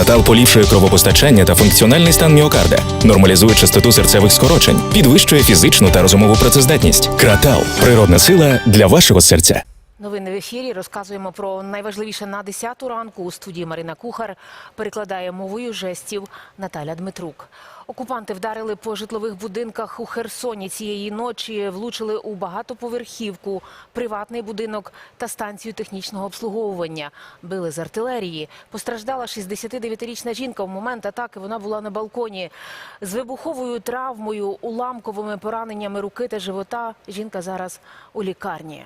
Кратал поліпшує кровопостачання та функціональний стан міокарда, нормалізує частоту серцевих скорочень, підвищує фізичну та розумову працездатність. Кратал природна сила для вашого серця. Новини в ефірі розказуємо про найважливіше на 10 ранку. У студії Марина Кухар перекладає мовою жестів Наталя Дмитрук. Окупанти вдарили по житлових будинках у Херсоні цієї ночі, влучили у багатоповерхівку, приватний будинок та станцію технічного обслуговування. Били з артилерії. Постраждала 69-річна жінка. В момент атаки вона була на балконі з вибуховою травмою, уламковими пораненнями руки та живота. Жінка зараз у лікарні.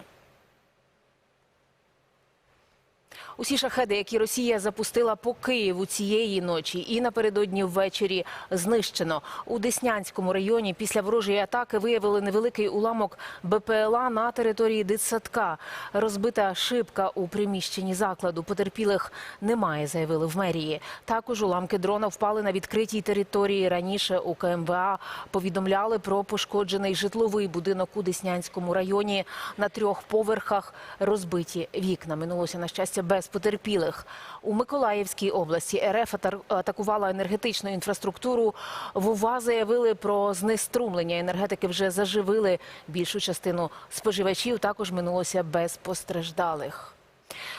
Усі шахеди, які Росія запустила по Києву цієї ночі і напередодні ввечері, знищено. У Деснянському районі після ворожої атаки виявили невеликий уламок БПЛА на території дитсадка. Розбита шибка у приміщенні закладу. Потерпілих немає, заявили в мерії. Також уламки дрона впали на відкритій території. Раніше у КМВА повідомляли про пошкоджений житловий будинок у Деснянському районі. На трьох поверхах розбиті вікна. Минулося, на щастя, без потерпілих. У Миколаївській області РФ атакувала енергетичну інфраструктуру. В УВА заявили про знеструмлення. Енергетики вже заживили більшу частину споживачів. Також минулося без постраждалих.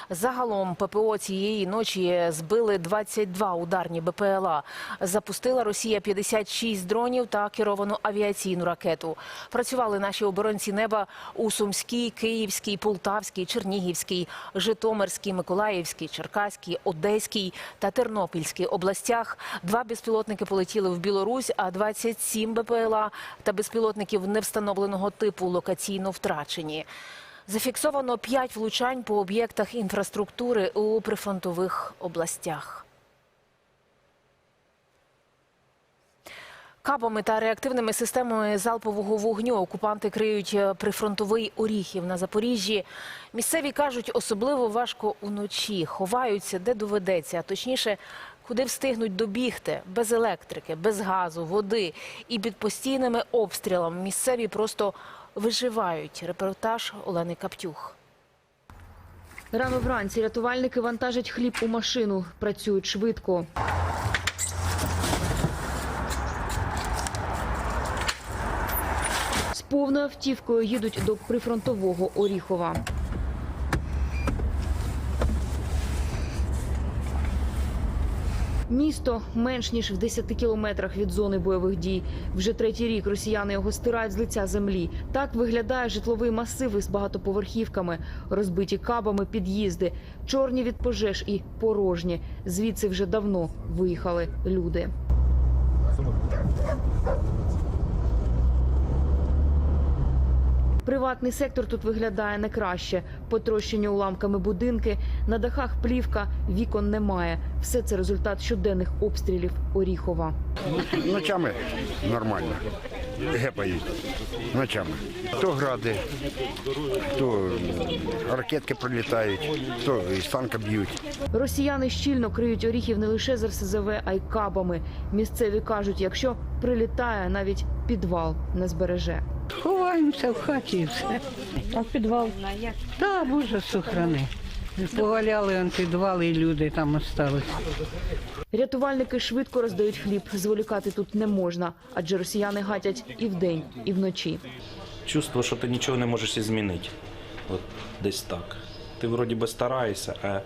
Загалом ППО цієї ночі збили 22 ударні БПЛА. Запустила Росія 56 дронів та керовану авіаційну ракету. Працювали наші оборонці неба у Сумській, Київській, Полтавській, Чернігівській, Житомирській, Миколаївській, Черкаській, Одеській та Тернопільській областях. Два безпілотники полетіли в Білорусь, а 27 БПЛА та безпілотників невстановленого типу локаційно втрачені. Зафіксовано п'ять влучань по об'єктах інфраструктури у прифронтових областях. Кабами та реактивними системами залпового вогню окупанти криють прифронтовий Оріхів на Запоріжжі. Місцеві кажуть, особливо важко уночі. Ховаються, де доведеться, а точніше, куди встигнуть добігти без електрики, без газу, води і під постійними обстрілами. Місцеві просто виживають. Репортаж Олени Каптюх. Рано вранці рятувальники вантажать хліб у машину, працюють швидко. З повною автівкою їдуть до прифронтового Оріхова. Місто менш ніж в 10 кілометрах від зони бойових дій. Вже третій рік росіяни його стирають з лиця землі. Так виглядає житловий масив із багатоповерхівками, розбиті кабами під'їзди, чорні від пожеж і порожні. Звідси вже давно виїхали люди. Приватний сектор тут виглядає не краще. Потрощені уламками будинки, на дахах плівка, вікон немає. Все це результат щоденних обстрілів Оріхова. Ночами нормально. Гепають. Ночами. То гради, то ракетки прилітають, то із танка б'ють. Росіяни щільно криють оріхів не лише з РСЗВ, а й кабами. Місцеві кажуть, якщо прилітає, навіть підвал не збереже. Ховаємося в хаті і все. А в підвал? Так, Боже, сохрани. Поваляли он підвали, і люди там остались. Рятувальники швидко роздають хліб. Зволікати тут не можна, адже росіяни гатять і вдень, і вночі. чувство, що ти нічого не можеш змінити. От десь так. Ти вроді би стараєшся, а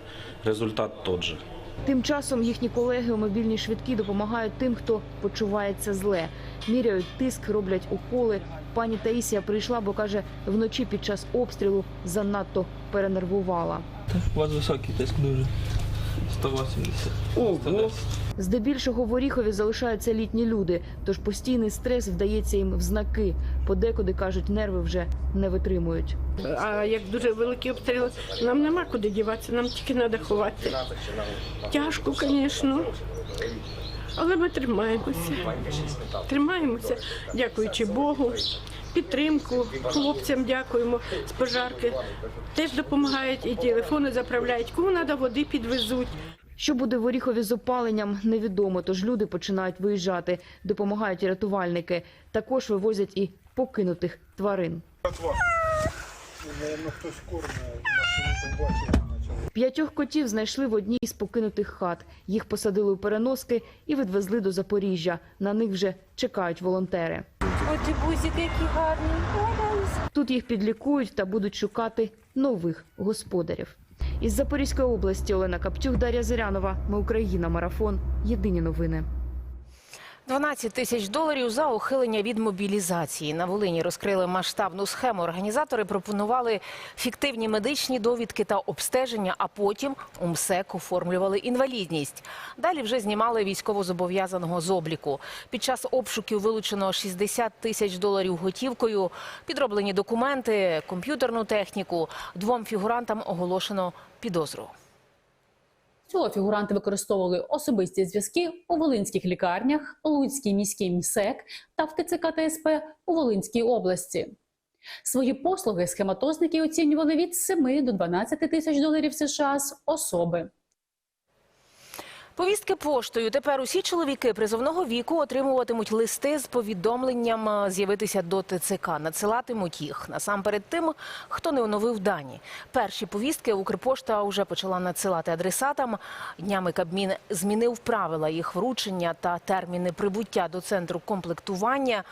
результат тот же. Тим часом їхні колеги у мобільній швидкі допомагають тим, хто почувається зле. Міряють тиск, роблять уколи. Пані Таїсія прийшла, бо каже, вночі під час обстрілу занадто перенервувала. У вас високий тиск дуже. 180. Здебільшого в Оріхові залишаються літні люди, тож постійний стрес вдається їм в знаки. Подекуди кажуть, нерви вже не витримують. А як дуже великі обстріли, нам нема куди діватися, нам тільки треба ховати. Тяжко, звісно. Але ми тримаємося. Тримаємося, дякуючи Богу. Підтримку хлопцям дякуємо з пожарки. Теж допомагають і телефони заправляють. Кому треба води підвезуть. Що буде в Оріхові з опаленням, невідомо, тож люди починають виїжджати. Допомагають рятувальники. Також вивозять і покинутих тварин. П'ятьох котів знайшли в одній з покинутих хат. Їх посадили у переноски і відвезли до Запоріжжя. На них вже чекають волонтери. Оті бузики, які гарні. Тут їх підлікують та будуть шукати нових господарів. Із Запорізької області Олена Каптюх, Дар'я Зирянова. Ми Україна. Марафон. Єдині новини. 12 тисяч доларів за ухилення від мобілізації. На Волині розкрили масштабну схему. Організатори пропонували фіктивні медичні довідки та обстеження, а потім у МСЕК оформлювали інвалідність. Далі вже знімали військовозобов'язаного з обліку. Під час обшуків вилучено 60 тисяч доларів готівкою, підроблені документи, комп'ютерну техніку. Двом фігурантам оголошено підозру. Цього фігуранти використовували особисті зв'язки у волинських лікарнях, Луцькій міській місек та в ТЦК ТСП у Волинській області. Свої послуги схематозники оцінювали від 7 до 12 тисяч доларів США з особи. Повістки поштою. Тепер усі чоловіки призовного віку отримуватимуть листи з повідомленням е, з'явитися до ТЦК. Надсилатимуть їх насамперед тим, хто не оновив дані. Перші повістки Укрпошта вже почала надсилати адресатам. Днями Кабмін змінив правила їх вручення та терміни прибуття до центру комплектування.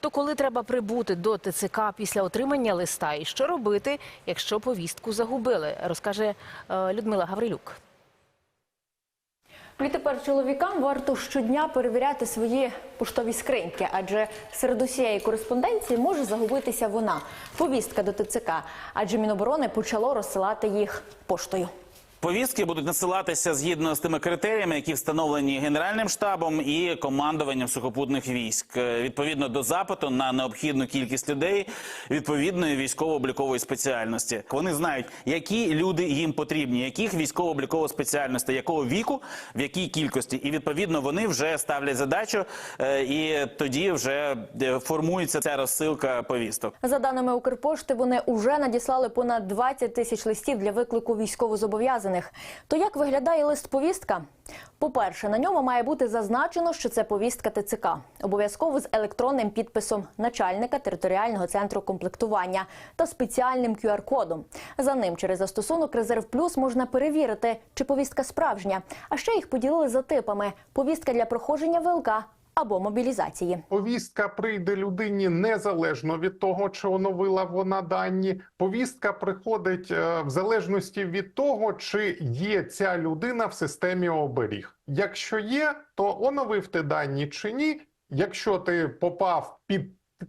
То коли треба прибути до ТЦК після отримання листа, і що робити, якщо повістку загубили, розкаже е, Людмила Гаврилюк. Відтепер чоловікам варто щодня перевіряти свої поштові скриньки, адже серед усієї кореспонденції може загубитися вона повістка до ТЦК, адже Міноборони почало розсилати їх поштою. Повістки будуть насилатися згідно з тими критеріями, які встановлені Генеральним штабом і командуванням сухопутних військ, Е, відповідно до запиту на необхідну кількість людей відповідної військово-облікової спеціальності. Вони знають, які люди їм потрібні, яких військово-облікових спеціальностей, якого віку, в якій кількості, і відповідно вони вже ставлять задачу, е, і тоді вже е, формується ця розсилка повісток. За даними Укрпошти, вони уже надіслали понад 20 тисяч листів для виклику військовозобов'язаних. То як виглядає лист повістка? По-перше, на ньому має бути зазначено, що це повістка ТЦК, обов'язково з електронним підписом начальника територіального центру комплектування та спеціальним QR-кодом. За ним через застосунок Резерв Плюс можна перевірити, чи повістка справжня. А ще їх поділили за типами: повістка для проходження ВЛК або мобілізації. Повістка прийде людині незалежно від того, чи оновила вона дані. Повістка приходить е, в залежності від того, чи є ця людина в системі оберіг. Якщо є, то оновив ти дані чи ні. Якщо ти попав під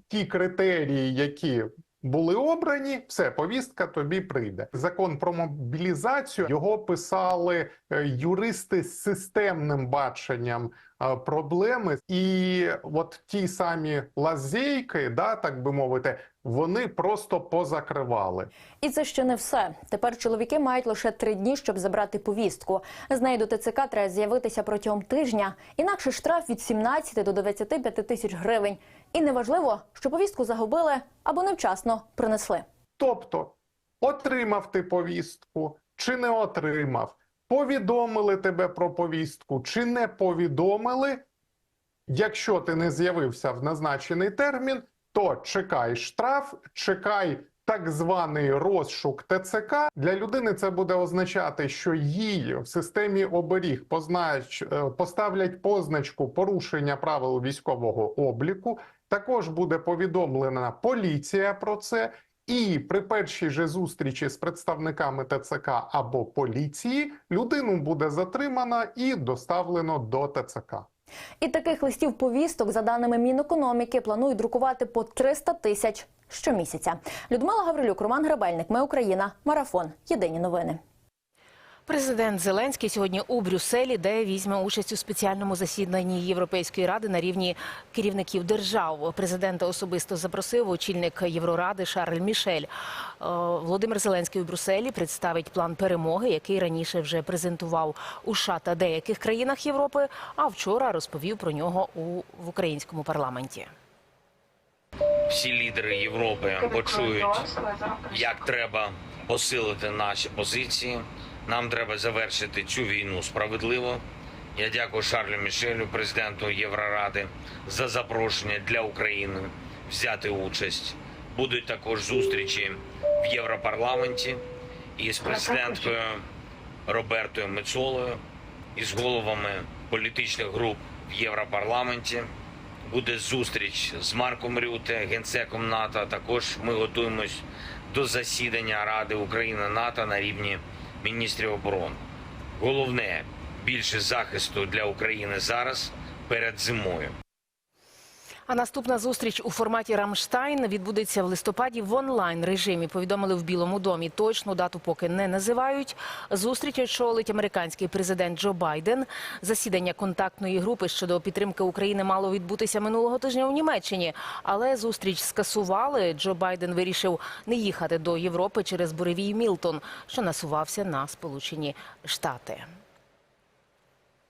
ті критерії, які були обрані, все, повістка тобі прийде. Закон про мобілізацію його писали е, юристи з системним баченням проблеми, і от ті самі лазейки, да, так би мовити, вони просто позакривали. І це ще не все. Тепер чоловіки мають лише три дні, щоб забрати повістку. З нею до ТЦК треба з'явитися протягом тижня. Інакше штраф від 17 до 25 тисяч гривень. І неважливо, що повістку загубили або невчасно принесли. Тобто, отримав ти повістку чи не отримав, повідомили тебе про повістку чи не повідомили. Якщо ти не з'явився в назначений термін, то чекай штраф, чекай так званий розшук ТЦК. Для людини це буде означати, що їй в системі оберіг познач... е, поставлять позначку порушення правил військового обліку. Також буде повідомлена поліція про це. І при першій же зустрічі з представниками ТЦК або поліції людину буде затримано і доставлено до ТЦК. І таких листів повісток, за даними Мінекономіки, планують друкувати по 300 тисяч щомісяця. Людмила Гаврилюк, Роман Грабельник, Ми Україна. Марафон. Єдині новини. Президент Зеленський сьогодні у Брюсселі, де візьме участь у спеціальному засіданні Європейської ради на рівні керівників держав. Президента особисто запросив очільник Євроради Шарль Мішель. Е, Володимир Зеленський у Брюсселі представить план перемоги, який раніше вже презентував у США та деяких країнах Європи. А вчора розповів про нього у в українському парламенті. всі лідери Європи почують, як треба посилити наші позиції. Нам треба завершити цю війну справедливо. Я дякую Шарлю Мішелю, президенту Євроради, за запрошення для України взяти участь. Будуть також зустрічі в Європарламенті із президенткою Робертою Мецолою і з головами політичних груп в Європарламенті. Буде зустріч з Марком Рюте, генсеком НАТО. Також ми готуємось до засідання Ради України НАТО на рівні міністрів оборони. Головне більше захисту для України зараз перед зимою. А наступна зустріч у форматі Рамштайн відбудеться в листопаді в онлайн режимі. Повідомили в Білому домі. Точну дату поки не називають. Зустріч очолить американський президент Джо Байден. Засідання контактної групи щодо підтримки України мало відбутися минулого тижня у Німеччині, але зустріч скасували. Джо Байден вирішив не їхати до Європи через буревій Мілтон, що насувався на Сполучені Штати.